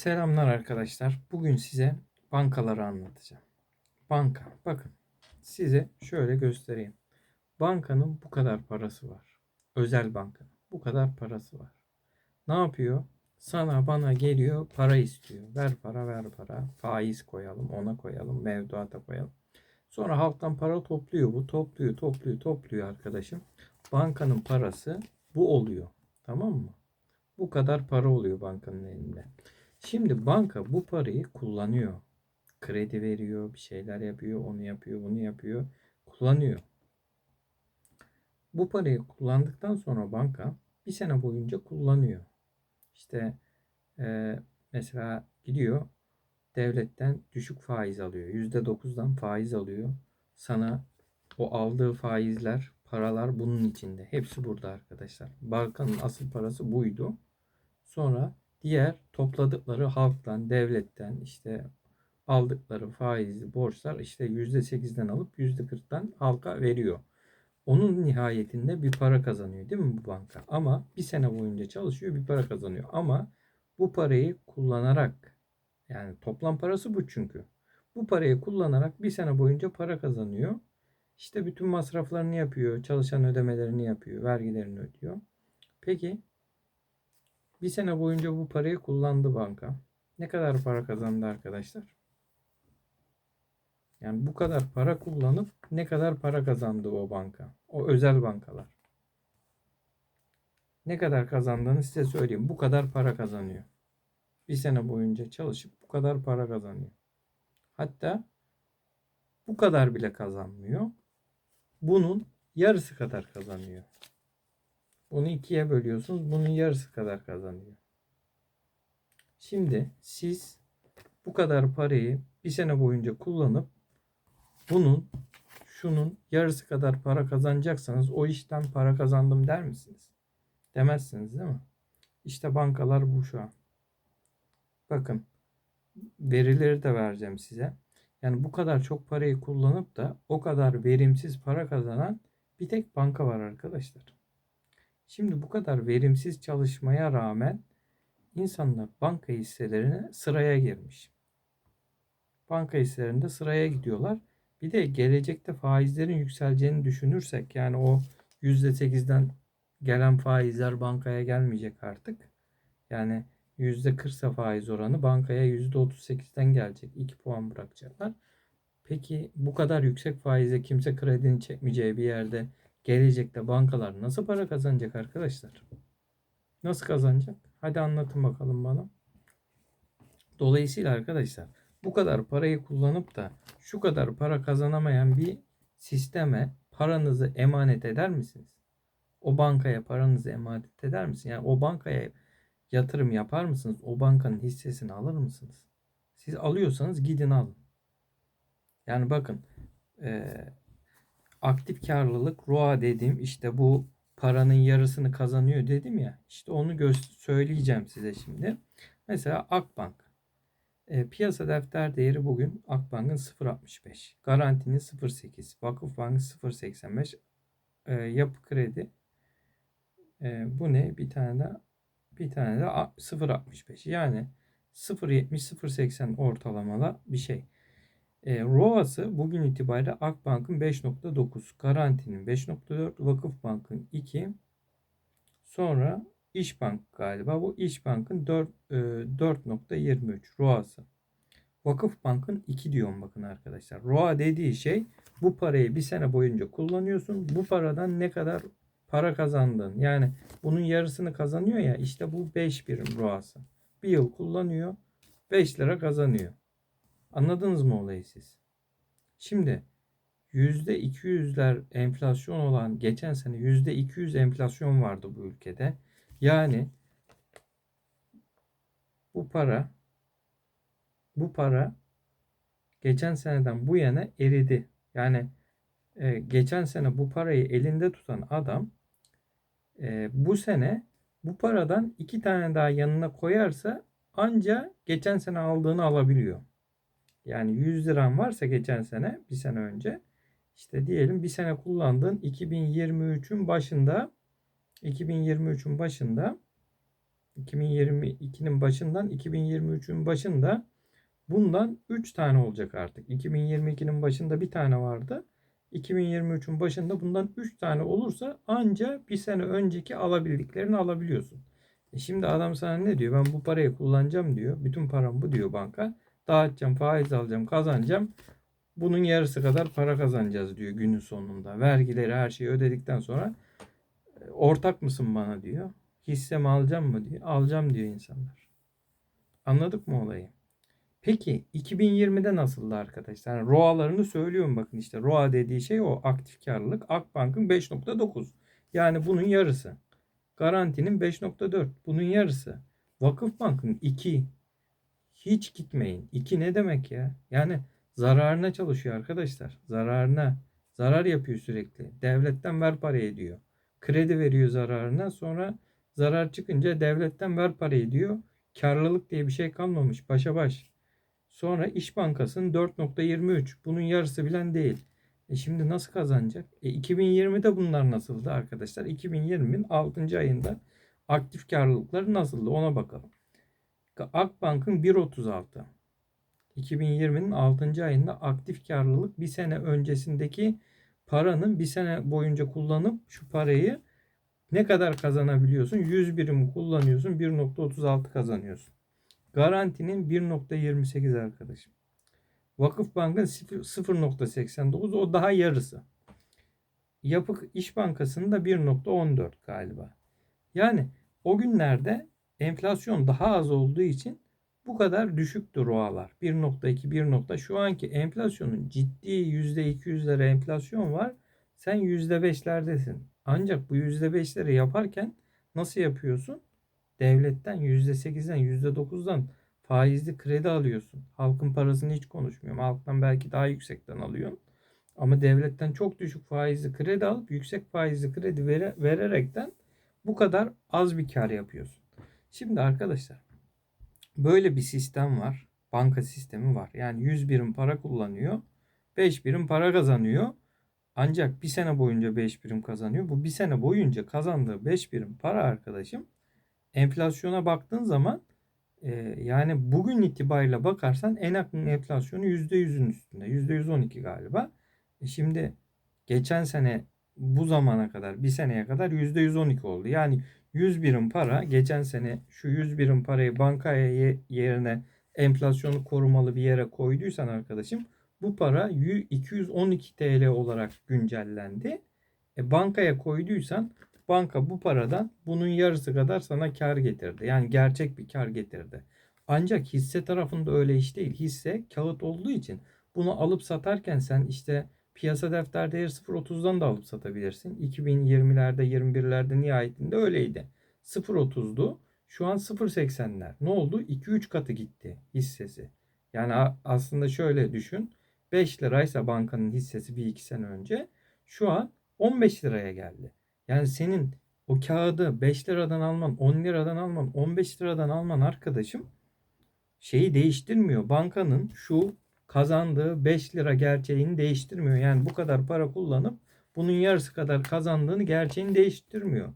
Selamlar arkadaşlar. Bugün size bankaları anlatacağım. Banka. Bakın size şöyle göstereyim. Bankanın bu kadar parası var. Özel bankanın bu kadar parası var. Ne yapıyor? Sana bana geliyor para istiyor. Ver para ver para. Faiz koyalım ona koyalım. Mevduata koyalım. Sonra halktan para topluyor bu. Topluyor topluyor topluyor arkadaşım. Bankanın parası bu oluyor. Tamam mı? Bu kadar para oluyor bankanın elinde. Şimdi banka bu parayı kullanıyor. Kredi veriyor, bir şeyler yapıyor, onu yapıyor, bunu yapıyor, kullanıyor. Bu parayı kullandıktan sonra banka bir sene boyunca kullanıyor. İşte e, mesela gidiyor devletten düşük faiz alıyor. %9'dan faiz alıyor. Sana o aldığı faizler, paralar bunun içinde. Hepsi burada arkadaşlar. Bankanın asıl parası buydu. Sonra diğer topladıkları halktan, devletten işte aldıkları faizli borçlar işte %8'den alıp %40'dan halka veriyor. Onun nihayetinde bir para kazanıyor değil mi bu banka? Ama bir sene boyunca çalışıyor bir para kazanıyor. Ama bu parayı kullanarak yani toplam parası bu çünkü. Bu parayı kullanarak bir sene boyunca para kazanıyor. İşte bütün masraflarını yapıyor, çalışan ödemelerini yapıyor, vergilerini ödüyor. Peki bir sene boyunca bu parayı kullandı banka. Ne kadar para kazandı arkadaşlar? Yani bu kadar para kullanıp ne kadar para kazandı o banka? O özel bankalar. Ne kadar kazandığını size söyleyeyim. Bu kadar para kazanıyor. Bir sene boyunca çalışıp bu kadar para kazanıyor. Hatta bu kadar bile kazanmıyor. Bunun yarısı kadar kazanıyor. Bunu ikiye bölüyorsunuz. Bunun yarısı kadar kazanıyor. Şimdi siz bu kadar parayı bir sene boyunca kullanıp bunun şunun yarısı kadar para kazanacaksanız o işten para kazandım der misiniz? Demezsiniz değil mi? İşte bankalar bu şu an. Bakın verileri de vereceğim size. Yani bu kadar çok parayı kullanıp da o kadar verimsiz para kazanan bir tek banka var arkadaşlar. Şimdi bu kadar verimsiz çalışmaya rağmen insanlar banka hisselerine sıraya girmiş. Banka hisselerinde sıraya gidiyorlar. Bir de gelecekte faizlerin yükseleceğini düşünürsek yani o %8'den gelen faizler bankaya gelmeyecek artık. Yani %40'sa faiz oranı bankaya %38'den gelecek. 2 puan bırakacaklar. Peki bu kadar yüksek faize kimse kredini çekmeyeceği bir yerde gelecekte bankalar nasıl para kazanacak arkadaşlar? Nasıl kazanacak? Hadi anlatın bakalım bana. Dolayısıyla arkadaşlar bu kadar parayı kullanıp da şu kadar para kazanamayan bir sisteme paranızı emanet eder misiniz? O bankaya paranızı emanet eder misiniz? Yani o bankaya yatırım yapar mısınız? O bankanın hissesini alır mısınız? Siz alıyorsanız gidin alın. Yani bakın e, aktif karlılık ROA dedim işte bu paranın yarısını kazanıyor dedim ya. İşte onu söyleyeceğim size şimdi. Mesela Akbank. E, piyasa defter değeri bugün Akbank'ın 0.65. Garantinin 0.8. Vakıfbank'ın 0.85. E, yapı kredi. E, bu ne? Bir tane de bir tane de 0.65. Yani 0.70 0.80 ortalamalı bir şey. E, ROA'sı bugün itibariyle Akbank'ın 5.9, Garanti'nin 5.4, Vakıfbank'ın 2, sonra İşbank galiba bu İşbank'ın 4, e, 4.23 ROA'sı. Vakıfbank'ın 2 diyorum bakın arkadaşlar. ROA dediği şey bu parayı bir sene boyunca kullanıyorsun. Bu paradan ne kadar para kazandın. Yani bunun yarısını kazanıyor ya işte bu 5 birim ROA'sı. Bir yıl kullanıyor 5 lira kazanıyor. Anladınız mı olayı siz? Şimdi %200'ler enflasyon olan geçen sene %200 enflasyon vardı bu ülkede. Yani bu para bu para geçen seneden bu yana eridi. Yani e, geçen sene bu parayı elinde tutan adam e, bu sene bu paradan iki tane daha yanına koyarsa anca geçen sene aldığını alabiliyor. Yani 100 liran varsa geçen sene bir sene önce işte diyelim bir sene kullandığın 2023'ün başında 2023'ün başında 2022'nin başından 2023'ün başında bundan 3 tane olacak artık. 2022'nin başında bir tane vardı. 2023'ün başında bundan 3 tane olursa anca bir sene önceki alabildiklerini alabiliyorsun. E şimdi adam sana ne diyor? Ben bu parayı kullanacağım diyor. Bütün param bu diyor banka. Dağıtacağım, faiz alacağım, kazanacağım. Bunun yarısı kadar para kazanacağız diyor günün sonunda. Vergileri her şeyi ödedikten sonra e, ortak mısın bana diyor. Hissemi alacağım mı diyor. Alacağım diyor insanlar. Anladık mı olayı? Peki 2020'de nasıldı arkadaşlar? Yani ROA'larını söylüyorum bakın işte. ROA dediği şey o aktif karlılık. Akbank'ın 5.9. Yani bunun yarısı. Garantinin 5.4. Bunun yarısı. Vakıfbank'ın 2. Hiç gitmeyin. 2 ne demek ya? Yani zararına çalışıyor arkadaşlar. Zararına. Zarar yapıyor sürekli. Devletten ver parayı diyor. Kredi veriyor zararına. Sonra zarar çıkınca devletten ver parayı diyor. Karlılık diye bir şey kalmamış. Başa baş. Sonra İş Bankası'nın 4.23. Bunun yarısı bilen değil. E şimdi nasıl kazanacak? E 2020'de bunlar nasıldı arkadaşlar? 2020'nin 6. ayında aktif karlılıkları nasıldı? Ona bakalım. Akbank'ın 1.36. 2020'nin 6. ayında aktif karlılık bir sene öncesindeki paranın bir sene boyunca kullanıp şu parayı ne kadar kazanabiliyorsun? 100 birim kullanıyorsun 1.36 kazanıyorsun. Garantinin 1.28 arkadaşım. Vakıfbank'ın 0.89 o daha yarısı. Yapı İş Bankası'nın da 1.14 galiba. Yani o günlerde enflasyon daha az olduğu için bu kadar düşüktü ROA'lar. 1.2, 1. Şu anki enflasyonun ciddi %200'lere enflasyon var. Sen %5'lerdesin. Ancak bu %5'leri yaparken nasıl yapıyorsun? Devletten %8'den %9'dan faizli kredi alıyorsun. Halkın parasını hiç konuşmuyorum. Halktan belki daha yüksekten alıyorsun. Ama devletten çok düşük faizli kredi alıp yüksek faizli kredi vere, vererekten bu kadar az bir kar yapıyorsun. Şimdi arkadaşlar böyle bir sistem var. Banka sistemi var. Yani 100 birim para kullanıyor. 5 birim para kazanıyor. Ancak bir sene boyunca 5 birim kazanıyor. Bu bir sene boyunca kazandığı 5 birim para arkadaşım enflasyona baktığın zaman e, yani bugün itibariyle bakarsan en yakın enflasyonu %100'ün üstünde. %112 galiba. E şimdi geçen sene bu zamana kadar bir seneye kadar %112 oldu. Yani 100 birim para geçen sene şu 100 birim parayı bankaya yerine enflasyonu korumalı bir yere koyduysan arkadaşım bu para 212 TL olarak güncellendi. E, bankaya koyduysan banka bu paradan bunun yarısı kadar sana kar getirdi. Yani gerçek bir kar getirdi. Ancak hisse tarafında öyle iş değil. Hisse kağıt olduğu için bunu alıp satarken sen işte piyasa defter değeri 0.30'dan da alıp satabilirsin. 2020'lerde 21'lerde nihayetinde öyleydi. 0.30'du. Şu an 0.80'ler. Ne oldu? 2-3 katı gitti hissesi. Yani aslında şöyle düşün. 5 liraysa bankanın hissesi bir iki sene önce şu an 15 liraya geldi. Yani senin o kağıdı 5 liradan alman, 10 liradan alman, 15 liradan alman arkadaşım şeyi değiştirmiyor. Bankanın şu kazandığı 5 lira gerçeğini değiştirmiyor. Yani bu kadar para kullanıp bunun yarısı kadar kazandığını gerçeğini değiştirmiyor.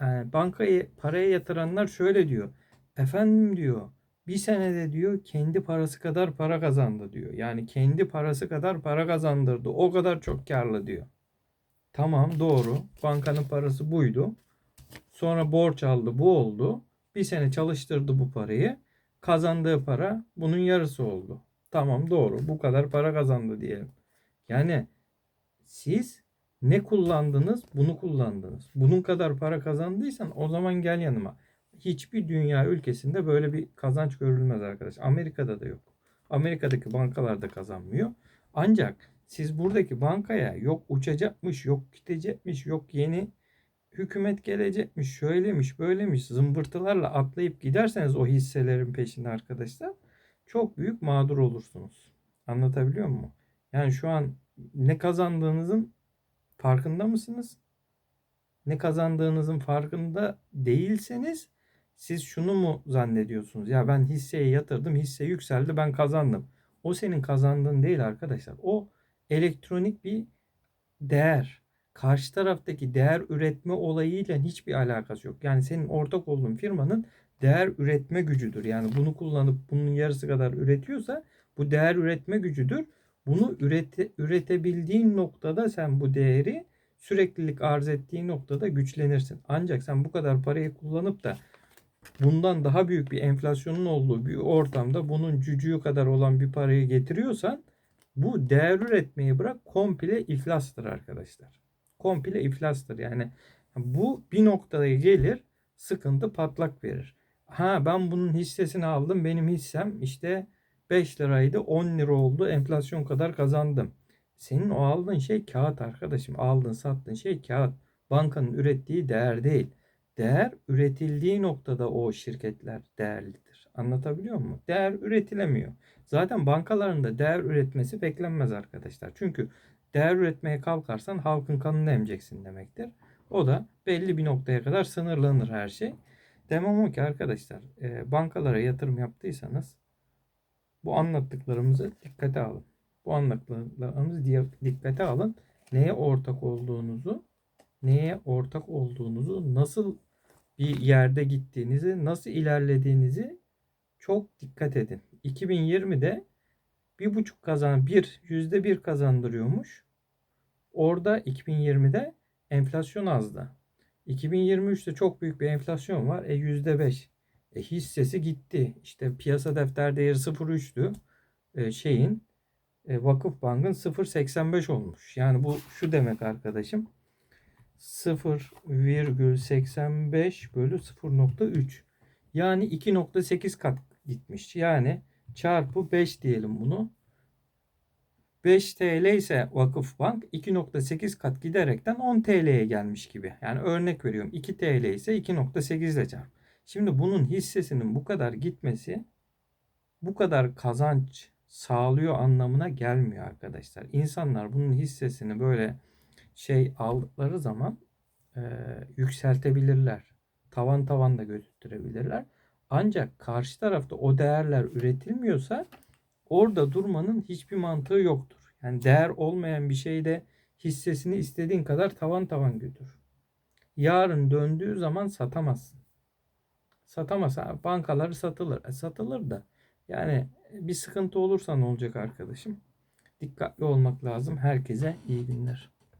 Yani bankayı paraya yatıranlar şöyle diyor. Efendim diyor bir senede diyor kendi parası kadar para kazandı diyor. Yani kendi parası kadar para kazandırdı. O kadar çok karlı diyor. Tamam doğru. Bankanın parası buydu. Sonra borç aldı bu oldu. Bir sene çalıştırdı bu parayı. Kazandığı para bunun yarısı oldu. Tamam doğru. Bu kadar para kazandı diyelim. Yani siz ne kullandınız? Bunu kullandınız. Bunun kadar para kazandıysan o zaman gel yanıma. Hiçbir dünya ülkesinde böyle bir kazanç görülmez arkadaş. Amerika'da da yok. Amerika'daki bankalar da kazanmıyor. Ancak siz buradaki bankaya yok uçacakmış, yok gidecekmiş, yok yeni hükümet gelecekmiş, şöylemiş, böylemiş zımbırtılarla atlayıp giderseniz o hisselerin peşinde arkadaşlar çok büyük mağdur olursunuz. Anlatabiliyor muyum? Yani şu an ne kazandığınızın farkında mısınız? Ne kazandığınızın farkında değilseniz siz şunu mu zannediyorsunuz? Ya ben hisseye yatırdım, hisse yükseldi, ben kazandım. O senin kazandığın değil arkadaşlar. O elektronik bir değer. karşı taraftaki değer üretme olayıyla hiçbir alakası yok. Yani senin ortak olduğun firmanın değer üretme gücüdür. Yani bunu kullanıp bunun yarısı kadar üretiyorsa bu değer üretme gücüdür. Bunu ürete, üretebildiğin noktada sen bu değeri süreklilik arz ettiği noktada güçlenirsin. Ancak sen bu kadar parayı kullanıp da bundan daha büyük bir enflasyonun olduğu bir ortamda bunun cücüğü kadar olan bir parayı getiriyorsan bu değer üretmeyi bırak komple iflastır arkadaşlar. Komple iflastır yani bu bir noktaya gelir sıkıntı patlak verir. Ha ben bunun hissesini aldım benim hissem işte 5 liraydı 10 lira oldu enflasyon kadar kazandım. Senin o aldığın şey kağıt arkadaşım. Aldın sattığın şey kağıt. Bankanın ürettiği değer değil. Değer üretildiği noktada o şirketler değerlidir. Anlatabiliyor muyum? Değer üretilemiyor. Zaten bankaların da değer üretmesi beklenmez arkadaşlar. Çünkü değer üretmeye kalkarsan halkın kanını emeceksin demektir. O da belli bir noktaya kadar sınırlanır her şey. Demem o ki arkadaşlar e, bankalara yatırım yaptıysanız bu anlattıklarımızı dikkate alın. Bu anlattıklarımızı dikkate alın. Neye ortak olduğunuzu, neye ortak olduğunuzu, nasıl bir yerde gittiğinizi, nasıl ilerlediğinizi çok dikkat edin. 2020'de bir buçuk kazan bir yüzde bir kazandırıyormuş. Orada 2020'de enflasyon azdı. 2023'te çok büyük bir enflasyon var. E yüzde beş. E hissesi gitti. İşte piyasa defter değeri 0.3'tü. E, şeyin e, Vakıfbank'ın 0.85 olmuş. Yani bu şu demek arkadaşım. 0,85 bölü 0.3. Yani 2.8 kat gitmiş. Yani çarpı 5 diyelim bunu. 5 TL ise Vakıfbank 2.8 kat giderekten 10 TL'ye gelmiş gibi. Yani örnek veriyorum 2 TL ise 2.8 ile çarp. Şimdi bunun hissesinin bu kadar gitmesi bu kadar kazanç sağlıyor anlamına gelmiyor arkadaşlar. İnsanlar bunun hissesini böyle şey aldıkları zaman e, yükseltebilirler. Tavan tavan da götürebilirler. Ancak karşı tarafta o değerler üretilmiyorsa orada durmanın hiçbir mantığı yoktur. Yani değer olmayan bir şeyde hissesini istediğin kadar tavan tavan götür. Yarın döndüğü zaman satamazsın. Satamazsa bankaları satılır. E, satılır da yani bir sıkıntı olursa ne olacak arkadaşım? Dikkatli olmak lazım. Herkese iyi günler.